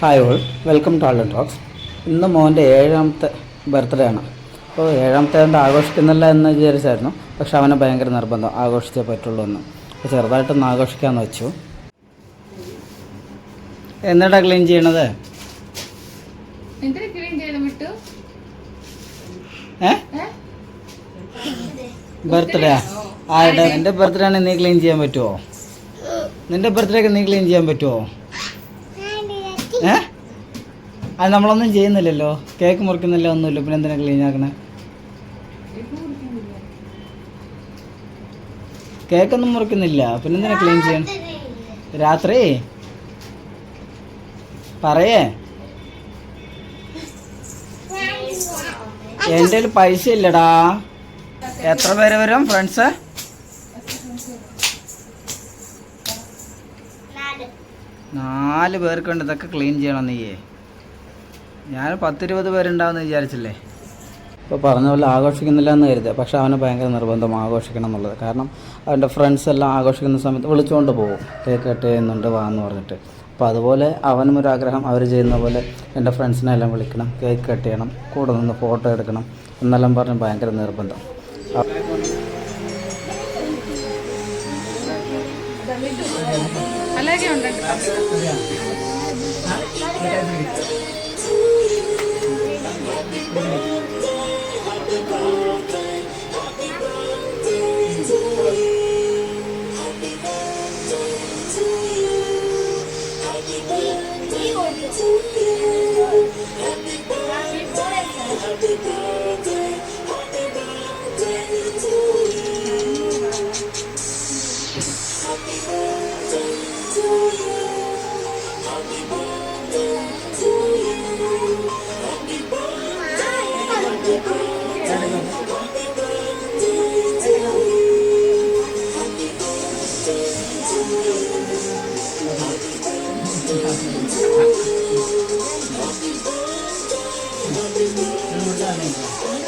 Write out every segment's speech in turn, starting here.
Hi all welcome to old talks ഇന്ന് മോന്റെ ഏഴാമത്തെ ബർത്ത്ഡേ ആണ്. അപ്പോൾ ഏഴാമത്തെ ആണ്ട് ആഘോഷിക്കുന്നില്ല എന്ന് വിചാരിച്ചായിരുന്നു. പക്ഷെ അവന് ഭയങ്കര നിർബന്ധം ആഘോഷിച്ചേ പറ്റുള്ളൂ എന്ന്. അപ്പോൾ ചെറുതായിട്ടൊന്ന് ആഘോഷിക്കാമെന്ന് വെച്ചു. എന്നിട്ടാ ക്ലീൻ ചെയ്യണത്? ബർത്ത്ഡേ ആരുടെ? എന്റെ ബർത്ത്ഡേ ആണ് നീ ക്ലീൻ ചെയ്യാൻ പറ്റുമോ നിന്റെ ബർത്ത്ഡേ ഒക്കെ നീ ക്ലീൻ ചെയ്യാൻ പറ്റുമോ ഏ? അത് നമ്മളൊന്നും ചെയ്യുന്നില്ലല്ലോ. കേക്ക് മുറിക്കുന്നില്ല ഒന്നുമില്ല. പിന്നെ എന്തിനാ ക്ലീൻ ആക്കണേ? കേക്കൊന്നും മുറിക്കുന്നില്ല. പിന്നെ എന്തിനാ ക്ലീൻ ചെയ്യണം രാത്രി? പറയേ. എന്റെ കയ്യിൽ പൈസ ഇല്ലടാ. എത്ര പേര് വരും? ഫ്രണ്ട്സ്? നാല് പേർക്ക് വേണ്ടി ഇതൊക്കെ ക്ലീൻ ചെയ്യണം നീയേ ഞാൻ പത്തിരുപത് പേരുണ്ടാവുമെന്ന് വിചാരിച്ചില്ലേ? ഇപ്പോൾ പറഞ്ഞ പോലെ ആഘോഷിക്കുന്നില്ല എന്ന് കരുതുക. പക്ഷെ അവന് ഭയങ്കര നിർബന്ധം ആഘോഷിക്കണം എന്നുള്ളത്. കാരണം അവന്റെ ഫ്രണ്ട്സ് എല്ലാം ആഘോഷിക്കുന്ന സമയത്ത് വിളിച്ചുകൊണ്ട് പോകും. കേക്ക് കട്ട് ചെയ്യുന്നുണ്ട് വാ എന്ന് പറഞ്ഞിട്ട്. അപ്പോൾ അതുപോലെ അവനും ഒരു ആഗ്രഹം. അവർ ചെയ്യുന്ന പോലെ എന്റെ ഫ്രണ്ട്സിനെ എല്ലാം വിളിക്കണം. കേക്ക് കട്ട് ചെയ്യണം. കൂടെ നിന്ന് ഫോട്ടോ എടുക്കണം. എന്നെല്ലാം പറഞ്ഞ് ഭയങ്കര നിർബന്ധം. అలాగే ఉండండి Thank you.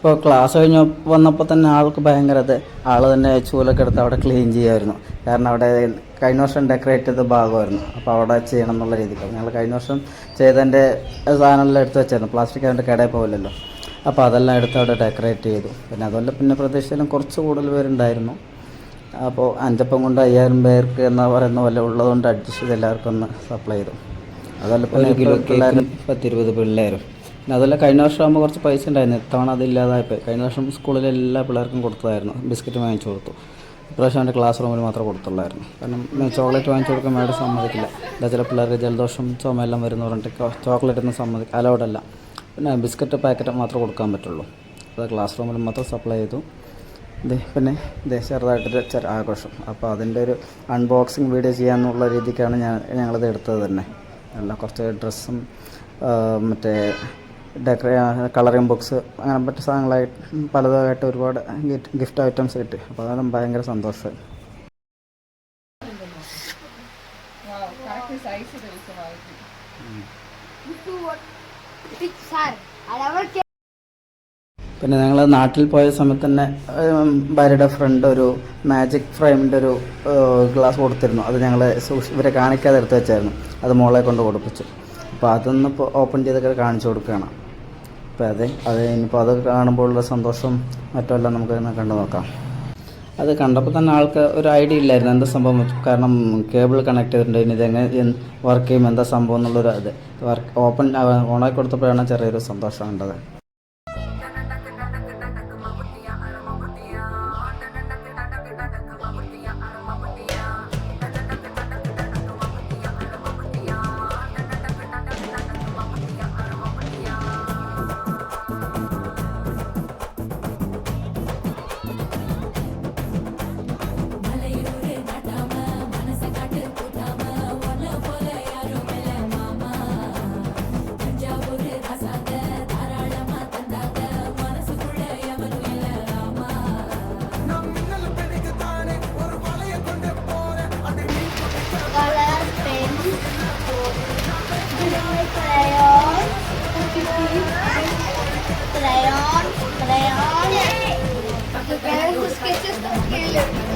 ഇപ്പോൾ ക്ലാസ് കഴിഞ്ഞ് വന്നപ്പോൾ തന്നെ ആൾക്ക് ഭയങ്കര അത് ആൾ തന്നെ ചൂലൊക്കെ എടുത്ത് അവിടെ ക്ലീൻ ചെയ്യുമായിരുന്നു കാരണം അവിടെ കഴിഞ്ഞ വർഷം ഡെക്കറേറ്റ് ചെയ്ത ഭാഗമായിരുന്നു. അപ്പോൾ അവിടെ ചെയ്യണം എന്നുള്ള രീതിക്ക്. ഞങ്ങൾ കഴിഞ്ഞ വർഷം ചെയ്തതിന്റെ സാധനമെല്ലാം എടുത്ത് വെച്ചായിരുന്നു. പ്ലാസ്റ്റിക് അതിന്റെ കടയിൽ പോകില്ലല്ലോ അപ്പോൾ അതെല്ലാം എടുത്ത് അവിടെ ഡെക്കറേറ്റ് ചെയ്തു. പിന്നെ അതുപോലെ പിന്നെ പ്രതീക്ഷയിലും കുറച്ച് കൂടുതൽ പേരുണ്ടായിരുന്നു. അപ്പോൾ അഞ്ചപ്പം കൊണ്ട് അയ്യായിരം പേർക്ക് എന്ന് പറയുന്ന പോലെ ഉള്ളതുകൊണ്ട് അഡ്ജസ്റ്റ് ചെയ്ത് എല്ലാവർക്കും ഒന്ന് സപ്ലൈ ചെയ്തു. അതുപോലെ പിന്നെ പിള്ളേരും പത്തിരുപത് പിള്ളേരും. പിന്നെ അതല്ല കഴിഞ്ഞ വർഷം ആകുമ്പോൾ കുറച്ച് പൈസ ഉണ്ടായിരുന്നു. ഇത്തവണ അതില്ലാതായപ്പോൾ കഴിഞ്ഞ വർഷം സ്കൂളിൽ എല്ലാ പിള്ളേർക്കും കൊടുത്തതായിരുന്നു. ബിസ്ക്കറ്റ് വാങ്ങിച്ചു കൊടുത്തു. ഇപ്രാവശ്യം അവന്റെ ക്ലാസ് റൂമിൽ മാത്രമേ കൊടുത്തുള്ളായിരുന്നു. കാരണം ചോക്ലേറ്റ് വാങ്ങിച്ചു കൊടുക്കാൻ മേഡം സമ്മതിക്കില്ല. എന്താ ചില പിള്ളേർക്ക് ജലദോഷം ചുമയെല്ലാം വരുന്ന പറഞ്ഞിട്ട് ചോക്ലേറ്റ് ഒന്നും സമ്മതിക്കും അലൗഡല്ല പിന്നെ ബിസ്ക്കറ്റ് പാക്കറ്റ് മാത്രമേ കൊടുക്കാൻ പറ്റുള്ളൂ. അത് ക്ലാസ് റൂമിൽ മാത്രം സപ്ലൈ ചെയ്തു. പിന്നെ ചെറുതായിട്ടൊരു ചെറു ആഘോഷം. അപ്പോൾ അതിന്റെ ഒരു അൺബോക്സിങ് വീഡിയോ ചെയ്യാമെന്നുള്ള രീതിക്കാണ് ഞാൻ ഞങ്ങളത് എടുത്തത് തന്നെ. എല്ലാം കുറച്ച് ഡ്രസ്സും മറ്റേ ഡെക്കറേ കളറിംഗ് ബുക്സ് അങ്ങനെ മറ്റു സാധനങ്ങളായിട്ട് പലതായിട്ട് ഒരുപാട് ഗിഫ്റ്റ് ഐറ്റംസ് കിട്ടി അപ്പോൾ അതാണ് ഭയങ്കര സന്തോഷം. പിന്നെ ഞങ്ങൾ നാട്ടിൽ പോയ സമയത്ത് തന്നെ ഭാര്യയുടെ ഫ്രണ്ട് ഒരു മാജിക് ഫ്രെയിമിന്റെ ഒരു ഗ്ലാസ് കൊടുത്തിരുന്നു. അത് ഞങ്ങൾ ഇവരെ കാണിക്കാതെ എടുത്തു വെച്ചായിരുന്നു. അത് മോളെ കൊണ്ട് കൊടുപ്പിച്ചു. അപ്പോൾ അതൊന്ന് ഓപ്പൺ ചെയ്തൊക്കെ കാണിച്ചു കൊടുക്കുകയാണ്. അപ്പോൾ അതെ അത് ഇനിയിപ്പോൾ അത് കാണുമ്പോഴുള്ള സന്തോഷം മറ്റുമെല്ലാം നമുക്ക് കണ്ടു നോക്കാം. അത് കണ്ടപ്പോൾ തന്നെ ആൾക്ക് ഒരു ഐഡിയ ഇല്ലായിരുന്നു എന്താ സംഭവം. കാരണം കേബിൾ കണക്ട് ചെയ്തിട്ടുണ്ട്. ഇനി എങ്ങനെ വർക്ക് ചെയ്യും എന്താ സംഭവം എന്നുള്ളൊരു അത് വർക്ക് ഓപ്പൺ ഓണാക്കി കൊടുത്തപ്പോഴാണ് ചെറിയൊരു സന്തോഷം കണ്ടത്. crayon, crayon. Okay, who sketches the scale?